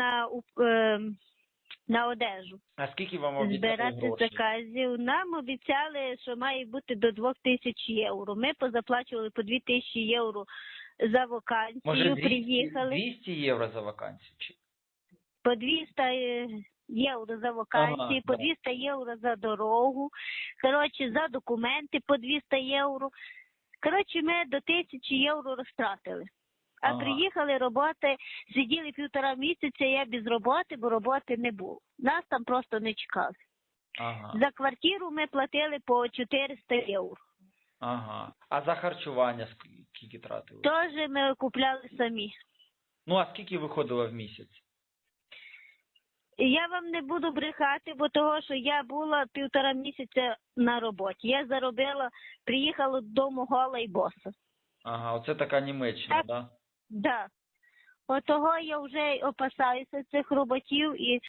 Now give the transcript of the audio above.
на, е, на одежу. А скільки вам обіцяли Збирати грошей? заказів. Нам обіцяли, що має бути до 2 тисяч євро. Ми позаплачували по 2 тисячі євро за вакансію, Може 200, приїхали 200 євро за вакансію? Чи? по 200 е, євро за вакансії, Ага, по да. 200 євро за дорогу, коротше, за документи по 200 євро. Коротше, ми до 1000 євро розтратили. А Ага. приїхали роботи, сиділи півтора місяця, я без роботи, бо роботи не було. Нас там просто не чекали. Ага. За квартиру ми платили по 400 євро. Ага. А за харчування скільки тратили? Теж ми купляли самі. Ну, а скільки виходило в місяць? Я вам не буду брехати, бо того, що я була півтора місяця на роботі. Я заробила, приїхала додому гола і боса. Ага, оце така Німеччина, Так. да? Да. Отого того я вже опасаюся цих роботів і